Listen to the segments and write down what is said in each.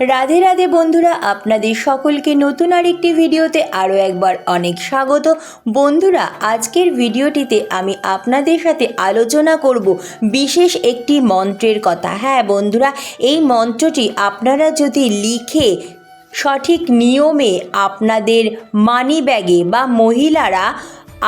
রাধে রাধে বন্ধুরা, আপনাদের সকলকে নতুন আরেকটি ভিডিওতে আরও একবার অনেক স্বাগত। বন্ধুরা, আজকের ভিডিওটিতে আমি আপনাদের সাথে আলোচনা করব বিশেষ একটি মন্ত্রের কথা। হ্যাঁ বন্ধুরা, এই মন্ত্রটি আপনারা যদি লিখে সঠিক নিয়মে আপনাদের মানি ব্যাগে বা মহিলারা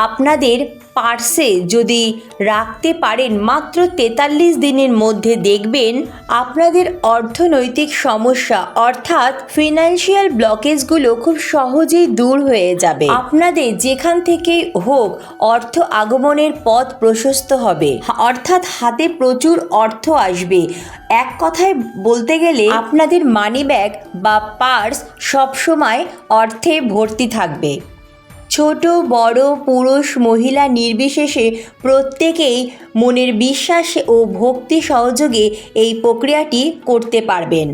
আপনাদের পার্সে যদি রাখতে পারেন, মাত্র তেতাল্লিশ দিনের মধ্যে দেখবেন আপনাদের অর্থনৈতিক সমস্যা, অর্থাৎ ফিনান্সিয়াল ব্লকেজগুলো খুব সহজেই দূর হয়ে যাবে। আপনাদের যেখান থেকেই হোক অর্থ আগমনের পথ প্রশস্ত হবে। অর্থাৎ হাতে প্রচুর অর্থ আসবে। এক কথায় বলতে গেলে, আপনাদের মানি ব্যাগ বা পার্স সবসময় অর্থে ভর্তি থাকবে। ছোট, বড়, পুরুষ, মহিলা নির্বিশেষে প্রত্যেকেই মনের বিশ্বাস ও ভক্তি সহযোগে এই প্রক্রিয়াটি করতে পারবেন।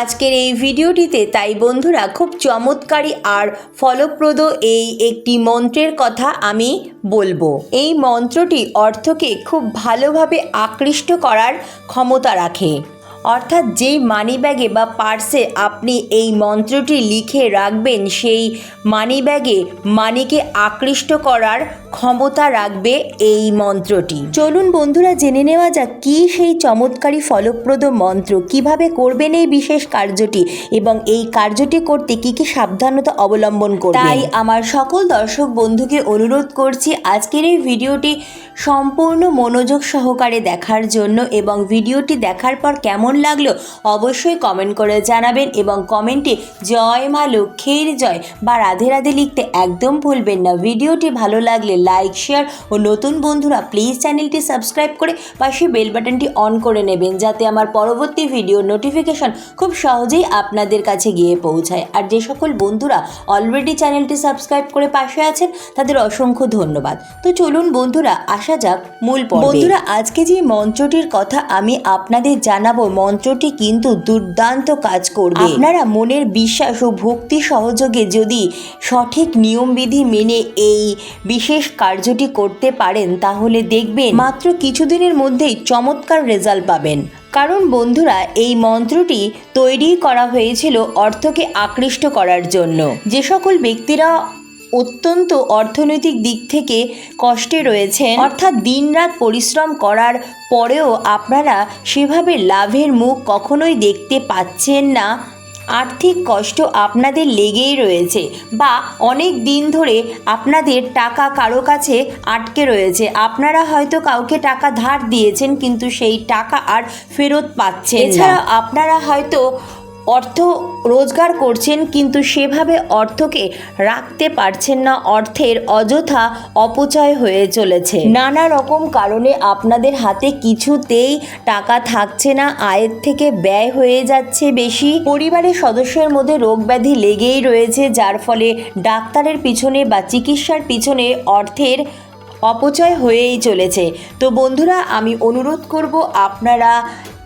আজকের এই ভিডিওটিতে তাই বন্ধুরা খুব চমৎকারী আর ফলপ্রদ এই একটি মন্ত্রের কথা আমি বলব। এই মন্ত্রটি অর্থকে খুব ভালোভাবে আকৃষ্ট করার ক্ষমতা রাখে। অর্থাৎ যেই মানিব্যাগে বা পার্সে আপনি এই মন্ত্রটি লিখে রাখবেন, সেই মানিব্যাগে মানিকে আকৃষ্ট করার ক্ষমতা রাখবে এই মন্ত্রটি। চলুন বন্ধুরা, জেনে নেওয়া যাক কী সেই চমৎকারী, ফলপ্রদ মন্ত্র, কীভাবে করবেন এই বিশেষ কার্যটি এবং এই কার্যটি করতে কি কি সাবধানতা অবলম্বন করবেন। তাই আমার সকল দর্শক বন্ধুকে অনুরোধ করছি আজকের এই ভিডিওটি সম্পূর্ণ মনোযোগ সহকারে দেখার জন্য এবং ভিডিওটি দেখার পর কেমন লাগল অবশ্যই কমেন্ট করে জানাবেন এবং কমেন্টে জয় মা লক্ষ্মীর জয় বা রাধে রাধে লিখতে একদম ভুলবেন না। ভিডিওটি ভালো লাগলে লাইক শেয়ার ও নতুন বন্ধুরা প্লিজ চ্যানেলটি সাবস্ক্রাইব করে পাশে বেল বাটনটি অন করে নেবেন যাতে আমার পরবর্তী ভিডিওর নোটিফিকেশন খুব সহজেই আপনাদের কাছে গিয়ে পৌঁছায়। আর যে সকল বন্ধুরা অলরেডি চ্যানেলটি সাবস্ক্রাইব করে পাশে আছেন, তাদের অসংখ্য ধন্যবাদ। তো চলুন বন্ধুরা, আসা যাক মূল বন্ধুরা, আজকে যে মঞ্চটির কথা আমি আপনাদের জানাব মন্ত্রটি কিন্তু দুর্দান্ত কাজ করবে। আপনারা মনের বিশ্বাস ও ভক্তি সহযোগে যদি সঠিক নিয়মবিধি মেনে এই বিশেষ কার্যটি করতে পারেন তাহলে দেখবেন মাত্র কিছুদিনের মধ্যেই চমৎকার রেজাল্ট পাবেন। কারণ বন্ধুরা এই মন্ত্রটি তৈরি করা হয়েছিল অর্থকে আকৃষ্ট করার জন্য। যে সকল ব্যক্তিরা অত্যন্ত অর্থনৈতিক দিক থেকে কষ্টে রয়েছেন। অর্থাৎ দিনরাত পরিশ্রম করার পরেও আপনারা সেভাবে লাভের মুখ কখনোই দেখতে পাচ্ছেন না। আর্থিক কষ্ট আপনাদের লেগেই রয়েছে বা অনেক দিন ধরে আপনাদের টাকা কারও কাছে আটকে রয়েছে। আপনারা হয়তো কাউকে টাকা ধার দিয়েছেন কিন্তু সেই টাকা আর ফেরত পাচ্ছেন এছাড়া আপনারা হয়তো অর্থ রোজগার করছেন, কিন্তু সেভাবে অর্থকে রাখতে পারছেন না। অর্থের অযথা অপচয় হয়ে চলেছে। নানা রকম কারণে আপনাদের হাতে কিছুতেই টাকা থাকছে না। আয়ের থেকে ব্যয় হয়ে যাচ্ছে বেশি। পরিবারের সদস্যের মধ্যে রোগ ব্যাধি লেগেই রয়েছে, যার ফলে ডাক্তারের পিছনে বা চিকিৎসার পিছনে অর্থের অপচয় হয়েই চলেছে। তো বন্ধুরা, আমি অনুরোধ করব আপনারা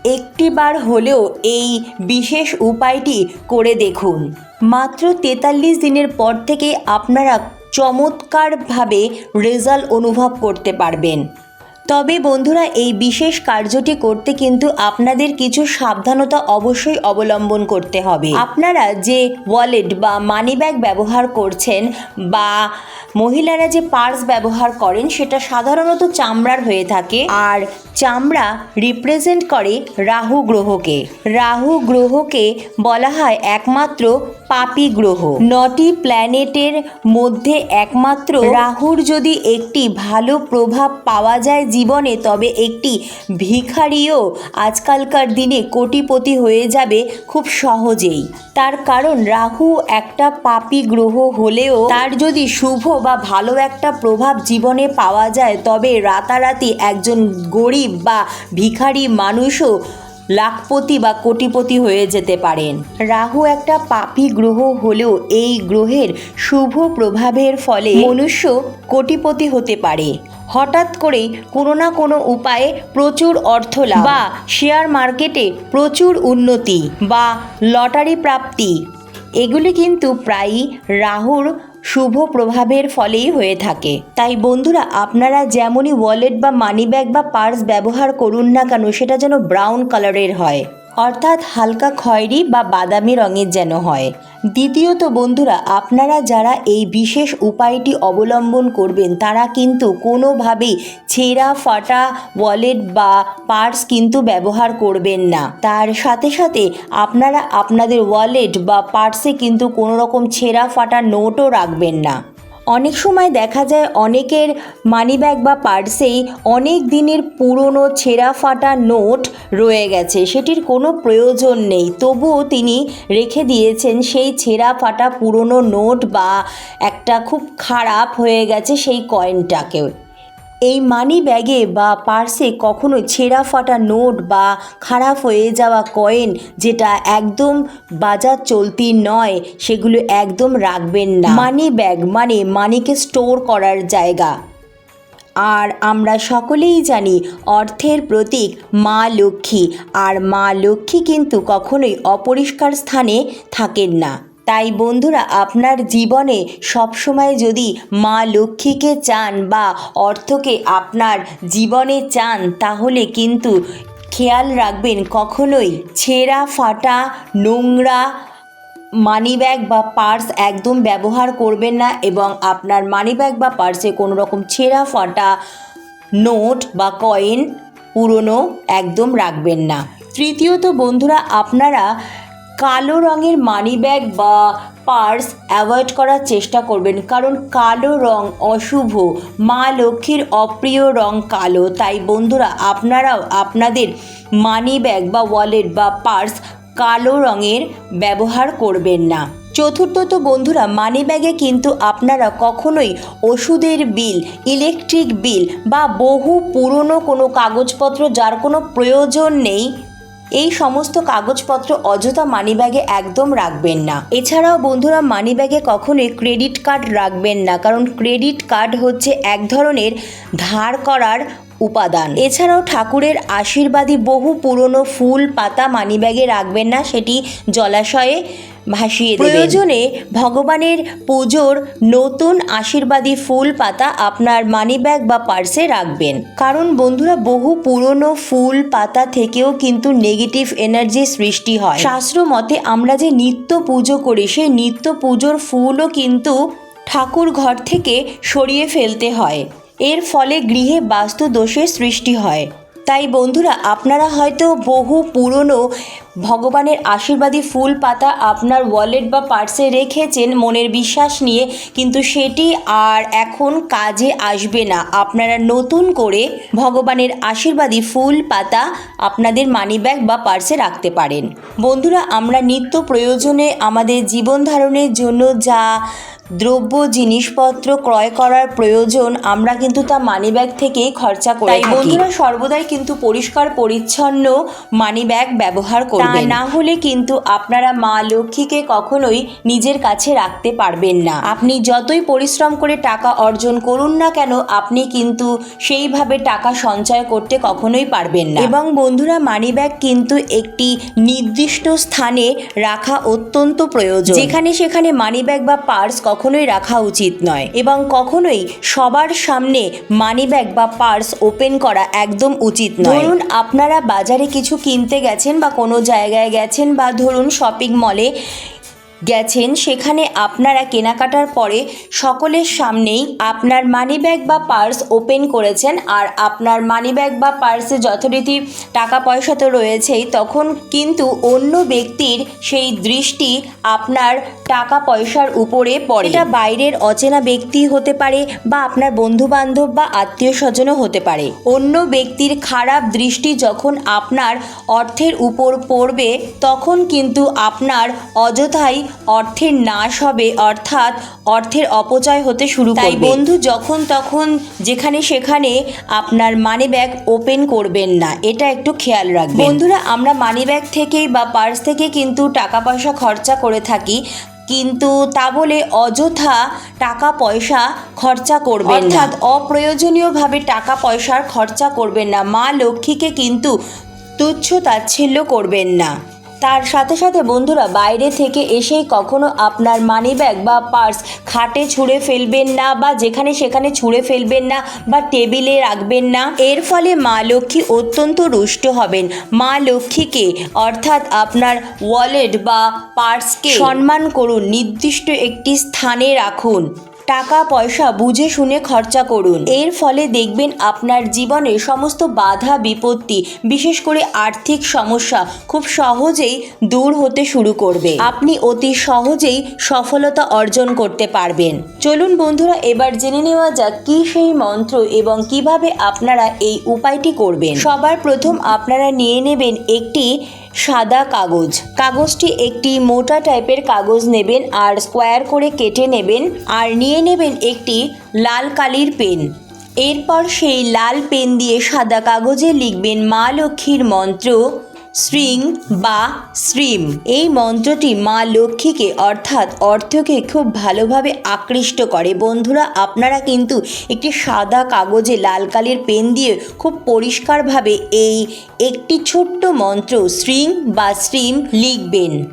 একটিবার হলেও এই বিশেষ উপায়টি করে দেখুন। মাত্র তেতাল্লিশ দিনের পর থেকে আপনারা চমৎকারভাবে রেজাল্ট অনুভব করতে পারবেন। তবে বন্ধুরা এই বিশেষ কার্যটি করতে কিন্তু আপনাদের কিছু সাবধানতা অবশ্যই অবলম্বন করতে হবে। আপনারা যে ওয়ালেট বা মানি ব্যাগ ব্যবহার করছেন বা মহিলারা যে পার্স ব্যবহার করেন সেটা সাধারণত চামড়ার হয়ে থাকে। আর চামড়া রিপ্রেজেন্ট করে রাহু গ্রহকে। রাহু গ্রহকে বলা হয় একমাত্র পাপি গ্রহ। নটি প্ল্যানেটের মধ্যে একমাত্র রাহুর যদি একটি ভালো প্রভাব পাওয়া যায় জীবনে তবে একটি ভিখারিও আজকালকার দিনে কোটিপতি হয়ে যাবে খুব সহজেই। তার কারণ রাহু একটা পাপি গ্রহ হলেও তার যদি শুভ বা ভালো একটা প্রভাব জীবনে পাওয়া যায়, তবে রাতারাতি একজন গরিব বা ভিখারি মানুষও লাখপতি বা কোটিপতি হয়ে যেতে পারেন। রাহু একটা পাপি গ্রহ হলেও এই গ্রহের শুভ প্রভাবের ফলে মনুষ্য কোটিপতি হতে পারে। হঠাৎ করে কোনো না কোনো উপায়ে প্রচুর অর্থ লাভ বা শেয়ার মার্কেটে প্রচুর উন্নতি বা লটারি প্রাপ্তি। এগুলি কিন্তু প্রায়ই রাহুর শুভ প্রভাবের ফলেই হয়ে থাকে। তাই বন্ধুরা, আপনারা যেমনই ওয়ালেট বা মানি ব্যাগ বা পার্স ব্যবহার করুন না কেন, সেটা যেন ব্রাউন কালারের হয়। অর্থাৎ হালকা খয়েরি বা বাদামি রঙের যেন হয়। দ্বিতীয়ত বন্ধুরা, আপনারা যারা এই বিশেষ উপায়টি অবলম্বন করবেন, তারা কিন্তু কোনোভাবেই ছেঁড়া, ফাটা ওয়ালেট বা পার্স কিন্তু ব্যবহার করবেন না। তার সাথে সাথে আপনারা আপনাদের ওয়ালেট বা পার্সে কিন্তু কোনো রকম ছেঁড়া, ফাটা নোটও রাখবেন না। অনেক সময় দেখা যায় অনেকের মানি ব্যাগ বা পার্সেই অনেক দিনের পুরনো ছেঁড়া ফাটা নোট রয়ে গেছে। সেটির কোনো প্রয়োজন নেই। তবুও তিনি রেখে দিয়েছেন সেই ছেঁড়া ফাটা পুরনো নোট বা একটা খুব খারাপ হয়ে গেছে সেই কয়েনটাকেও এই মানি ব্যাগে বা পার্সে কখনোই ছেঁড়া ফাটা নোট বা খারাপ হয়ে যাওয়া কয়েন যেটা একদম বাজার চলতি নয়, সেগুলো একদম রাখবেন না। মানি ব্যাগ মানে মানিকে স্টোর করার জায়গা। আর আমরা সকলেই জানি অর্থের প্রতীক মা লক্ষ্মী, আর মা লক্ষ্মী কিন্তু কখনোই অপরিষ্কার স্থানে থাকেন না। তাই বন্ধুরা, আপনার জীবনে সবসময় যদি মা লক্ষ্মীকে চান বা অর্থকে আপনার জীবনে চান, তাহলে কিন্তু খেয়াল রাখবেন কখনোই ছেঁড়া, ফাটা, নোংরা মানিব্যাগ বা পার্স একদম ব্যবহার করবেন না এবং আপনার মানিব্যাগ বা পার্সে কোনো রকম ছেঁড়া, ফাটা নোট বা কয়েন পুরনো একদম রাখবেন না। তৃতীয়ত বন্ধুরা, আপনারা কালো রঙের মানিব্যাগ বা পার্স অ্যাভয়েড করার চেষ্টা করবেন। কারণ কালো রং অশুভ। মা লক্ষ্মীর অপ্রিয় রং কালো। তাই বন্ধুরা, আপনারাও আপনাদের মানিব্যাগ বা ওয়ালেট বা পার্স কালো রঙের ব্যবহার করবেন না। চতুর্থত বন্ধুরা মানি ব্যাগে কিন্তু আপনারা কখনোই ওষুধের বিল ইলেকট্রিক বিল বা বহু পুরনো কোনো কাগজপত্র যার কোনো প্রয়োজন নেই এই সমস্ত কাগজপত্র অযথা মানিব্যাগে একদম রাখবেন না। এছাড়াও বন্ধুরা, মানিব্যাগে কখনোই ক্রেডিট কার্ড রাখবেন না, কারণ ক্রেডিট কার্ড হচ্ছে এক ধরনের ধার করার উপাদান। এছাড়াও ঠাকুরের আশীর্বাদী বহু পুরনো ফুল পাতা মানিব্যাগে রাখবেন না সেটি জলাশয়ে ভাসিয়ে প্রয়োজনে ভগবানের পুজোর নতুন আশীর্বাদী ফুল পাতা আপনার মানিব্যাগ বা পার্সে রাখবেন। কারণ বন্ধুরা বহু পুরনো ফুল পাতা থেকেও কিন্তু নেগেটিভ এনার্জি সৃষ্টি হয়। শাস্ত্র মতে আমরা যে নিত্য পুজো করি সেই নিত্য পুজোর ফুলও কিন্তু ঠাকুর ঘর থেকে সরিয়ে ফেলতে হয়। এর ফলে গৃহে বাস্তু দোষের সৃষ্টি হয়। তাই বন্ধুরা, আপনারা হয়তো বহু পুরনো ভগবানের আশীর্বাদী ফুল পাতা আপনার ওয়ালেট বা পার্সে রেখেছেন মনের বিশ্বাস নিয়ে, কিন্তু সেটি আর এখন কাজে আসবে না। আপনারা নতুন করে ভগবানের আশীর্বাদী ফুল পাতা আপনাদের মানিব্যাগ বা পার্সে রাখতে পারেন। বন্ধুরা, আমরা নিত্য প্রয়োজনে আমাদের জীবন ধারণের জন্য যা দ্রব্য জিনিসপত্র ক্রয় করার প্রয়োজন আমরা কিন্তু তা মানিব্যাগ থেকেই খরচা করে তাই বন্ধুরা সর্বদাই কিন্তু পরিষ্কার পরিচ্ছন্ন মানিব্যাগ ব্যবহার করবেন। না হলে কিন্তু আপনারা মা লক্ষ্মীকে কখনোই নিজের কাছে রাখতে পারবেন না। আপনি যতই পরিশ্রম করে টাকা অর্জন করুন না কেন আপনি কিন্তু সেইভাবে টাকা সঞ্চয় করতে কখনোই পারবেন না। এবং বন্ধুরা মানিব্যাগ কিন্তু একটি নির্দিষ্ট স্থানে রাখা অত্যন্ত প্রয়োজন। যেখানে সেখানে মানিব্যাগ বা পার্স কখনোই রাখা উচিত নয় এবং কখনোই সবার সামনে মানি ব্যাগ বা পার্স ওপেন করা একদম উচিত নয়। ধরুন আপনারা বাজারে কিছু কিনতে গেছেন বা কোনো জায়গায় গেছেন বা ধরুন শপিং মলে গেছেন, সেখানে আপনারা কেনাকাটার পরে সকলের সামনেই আপনার মানিব্যাগ বা পার্স ওপেন করেছেন আর আপনার মানিব্যাগ বা পার্সে যথারীতি টাকা পয়সা তো রয়েছেই, তখন কিন্তু অন্য ব্যক্তির সেই দৃষ্টি আপনার টাকা পয়সার উপরে পড়ে। এটা বাইরের অচেনা ব্যক্তি হতে পারে বা আপনার বন্ধু বান্ধব বা আত্মীয় স্বজনও হতে পারে। অন্য ব্যক্তির খারাপ দৃষ্টি যখন আপনার অর্থের উপর পড়বে, তখন কিন্তু আপনার অযথাই অর্থের নাশ হবে অর্থাৎ অর্থের অপচয় হতে শুরু তাই বন্ধু যখন তখন যেখানে সেখানে আপনার মানি ব্যাগ ওপেন করবেন না এটা একটু খেয়াল রাখবেন। বন্ধুরা আমরা মানি ব্যাগ থেকেই বা পার্স থেকে কিন্তু টাকা পয়সা খরচা করে থাকি কিন্তু তা বলে অযথা টাকা পয়সা খরচা করবেন অর্থাৎ অপ্রয়োজনীয়ভাবে টাকা পয়সার খরচা করবেন না। মা লক্ষ্মীকে কিন্তু তুচ্ছ তাচ্ছিল্য করবেন না। তার সাথে সাথে বন্ধুরা বাইরে থেকে এসেই কখনো আপনার মানি ব্যাগ বা পার্স খাটে ছুঁড়ে ফেলবেন না বা যেখানে সেখানে ছুঁড়ে ফেলবেন না বা টেবিলে রাখবেন না। এর ফলে মা লক্ষ্মী অত্যন্ত রুষ্ট হবেন। মা লক্ষ্মীকে অর্থাৎ আপনার ওয়ালেট বা পার্সকে সম্মান করুন। নির্দিষ্ট একটি স্থানে রাখুন। টাকা পয়সা বুঝে শুনে খরচা করুন। এর ফলে দেখবেন আপনার জীবনে সমস্ত বাধা, বিপত্তি, বিশেষ করে আর্থিক সমস্যা খুব সহজেই দূর হতে শুরু করবে। আপনি অতি সহজেই সফলতা অর্জন করতে পারবেন। চলুন বন্ধুরা, এবার জেনে নেওয়া যাক কি সেই মন্ত্র এবং কীভাবে আপনারা এই উপায়টি করবেন। সবার প্রথম আপনারা নিয়ে নেবেন একটি সাদা কাগজ। কাগজটি একটি মোটা টাইপের কাগজ নেবেন আর স্কোয়ার করে কেটে নেবেন আর নিয়ে নেবেন একটি লাল কালির পেন। এরপর সেই লাল পেন দিয়ে সাদা কাগজে লিখবেন মা লক্ষ্মীর মন্ত্র শ্রিং বা শ্রীম এই মন্ত্রটি মা লক্ষ্মীকে, অর্থাৎ অর্থকে খুব ভালোভাবে আকৃষ্ট করে। বন্ধুরা, আপনারা কিন্তু একটি সাদা কাগজে লাল কালির পেন দিয়ে খুব পরিষ্কারভাবে এই একটি ছোট্ট মন্ত্র শ্রিং বা শ্রীম লিখবেন।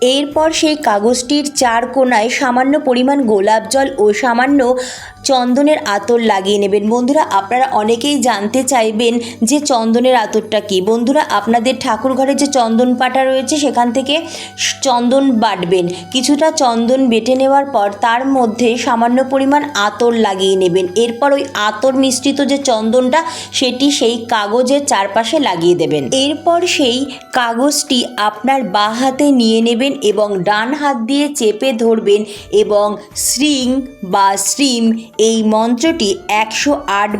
এরপর সেই কাগজটির চার কোণায় সামান্য পরিমাণ গোলাপ জল ও সামান্য চন্দনের আতর লাগিয়ে নেবেন। বন্ধুরা, আপনারা অনেকেই জানতে চাইবেন যে চন্দনের আতরটা কি। বন্ধুরা, আপনাদের ঠাকুর ঘরে যে চন্দন পাটা রয়েছে, সেখান থেকে চন্দন বাটবেন। কিছুটা চন্দন বেটে নেওয়ার পর তার মধ্যে সামান্য পরিমাণ আতর লাগিয়ে নেবেন। এরপর ওই আতর মিশ্রিত যে চন্দনটা, সেটি সেই কাগজের চারপাশে লাগিয়ে দেবেন। এরপর সেই কাগজটি আপনার বাঁ হাতে নিয়ে নেবেন এবং ডান হাত দিয়ে চেপে ধরবেন এবং শ্রিং বা শ্রীম এই মন্ত্রটি একশো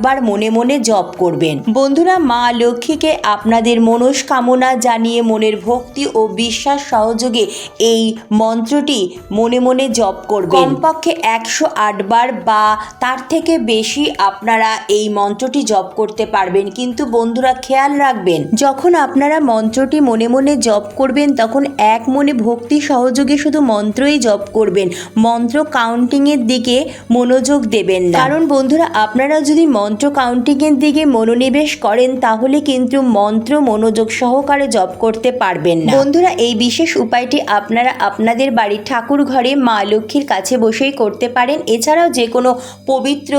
বার মনে মনে জপ করবেন। বন্ধুরা, মা লক্ষ্মীকে আপনাদের মনস্কামনা জানিয়ে মনের ভক্তি ও বিশ্বাস সহযোগে এই মন্ত্রটি মনে মনে জপ করবেন। কমপক্ষে একশো বার বা তার থেকে বেশি আপনারা এই মন্ত্রটি জপ করতে পারবেন। কিন্তু বন্ধুরা, খেয়াল রাখবেন, যখন আপনারা মন্ত্রটি মনে মনে জপ করবেন, তখন এক মনে ভক্তি সহযোগে শুধু মন্ত্রই জপ করবেন। মন্ত্র কাউন্টিংয়ের দিকে মনোযোগ দেবেন। না। কারণ বন্ধুরা আপনারা যদি মন্ত্র কাউন্টিংয়ের দিকে মনোনিবেশ করেন তাহলে কিন্তু মন্ত্র মনোযোগ সহকারে জপ করতে পারবেন না। বন্ধুরা এই বিশেষ উপায়টি আপনারা আপনাদের বাড়ির ঠাকুর ঘরে মা লক্ষ্মীর কাছে বসেই করতে পারেন। এছাড়াও যে কোনো পবিত্র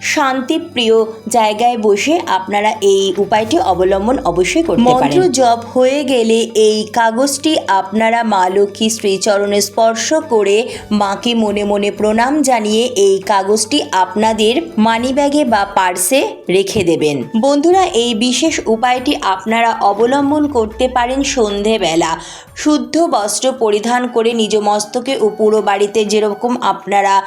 শান্তিপ্রিয় জায়গায় বসে আপনারা এই উপায়টি অবলম্বন অবশ্যই করতে মন্ত্র জপ হয়ে গেলে এই কাগজটি আপনারা মা লক্ষ্মী শ্রীচরণে স্পর্শ করে মাকে মনে মনে প্রণাম জানিয়ে এই কাগজটি আপনাদের মানিব্যাগে বা পার্সে রেখে দেবেন। বন্ধুরা, এই বিশেষ উপায়টি আপনারা অবলম্বন করতে পারেন সন্ধেবেলা। শুদ্ধ বস্ত্র পরিধান করে নিজ মস্তকে ও পুরো বাড়িতে যেরকম আপনারা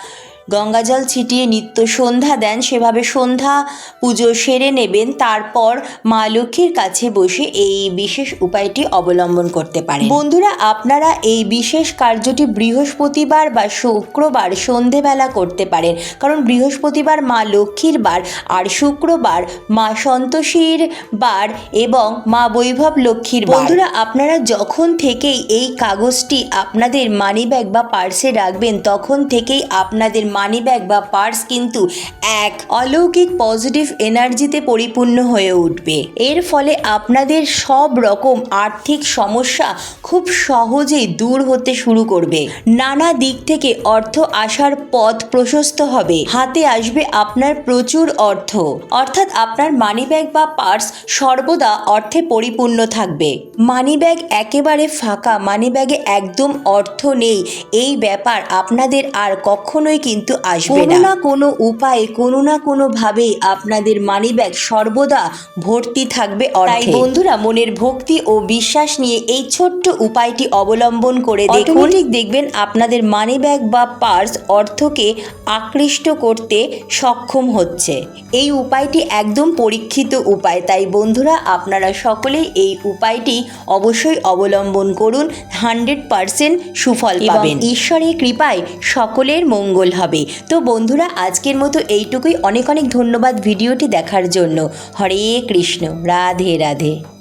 গঙ্গাজল ছিটিয়ে নিত্য সন্ধ্যা দেন। সেভাবে সন্ধ্যা পুজো সেরে নেবেন। তারপর মা লক্ষ্মীর কাছে বসে এই বিশেষ উপায়টি অবলম্বন করতে পারেন। বন্ধুরা, আপনারা এই বিশেষ কার্যটি বৃহস্পতিবার বা শুক্রবার সন্ধেবেলা করতে পারেন। কারণ বৃহস্পতিবার মা লক্ষ্মীর বার আর শুক্রবার মা সন্তোষীর বার এবং মা বৈভব লক্ষ্মীর বন্ধুরা, আপনারা যখন থেকেই এই কাগজটি আপনাদের মানিব্যাগ বা পার্সে রাখবেন, তখন থেকেই আপনাদের মানি ব্যাগ বা পার্স কিন্তু এক অলৌকিক পজিটিভ এনার্জিতে পরিপূর্ণ হয়ে উঠবে। এর ফলে আপনাদের সব রকম আর্থিক সমস্যা খুব সহজেই দূর হতে শুরু করবে। নানা দিক থেকে অর্থ আসার পথ প্রশস্ত হবে। হাতে আসবে আপনার প্রচুর অর্থ। অর্থাৎ আপনার মানি ব্যাগ বা পার্স সর্বদা অর্থে পরিপূর্ণ থাকবে। মানি ব্যাগ একেবারে ফাঁকা মানি ব্যাগে একদম অর্থ নেই। এই ব্যাপার আপনাদের আর কখনোই কিন্তু আসবে কোনো না। কোনো উপায়ে কোনো না কোনো ভাবে আপনাদের মানি ব্যাগ সর্বদা ভর্তি থাকবে তাই বন্ধুরা মনের ভক্তি ও বিশ্বাস নিয়ে এই ছোট্ট উপায়টি অবলম্বন করে দেখুন। ঠিক দেখবেন আপনাদের মানি ব্যাগ বা পার্স অর্থকে আকৃষ্ট করতে সক্ষম হচ্ছে। এই উপায়টি একদম পরীক্ষিত উপায়। তাই বন্ধুরা আপনারা সকলেই এই উপায়টি অবশ্যই অবলম্বন করুন। হান্ড্রেড পারসেন্ট সুফল পাবেন। ঈশ্বরের কৃপায় সকলের মঙ্গল হবে তো বন্ধুরা, আজকের মতো এইটুকুই। অনেক অনেক ধন্যবাদ ভিডিওটি দেখার জন্য। হরে কৃষ্ণ। রাধে রাধে।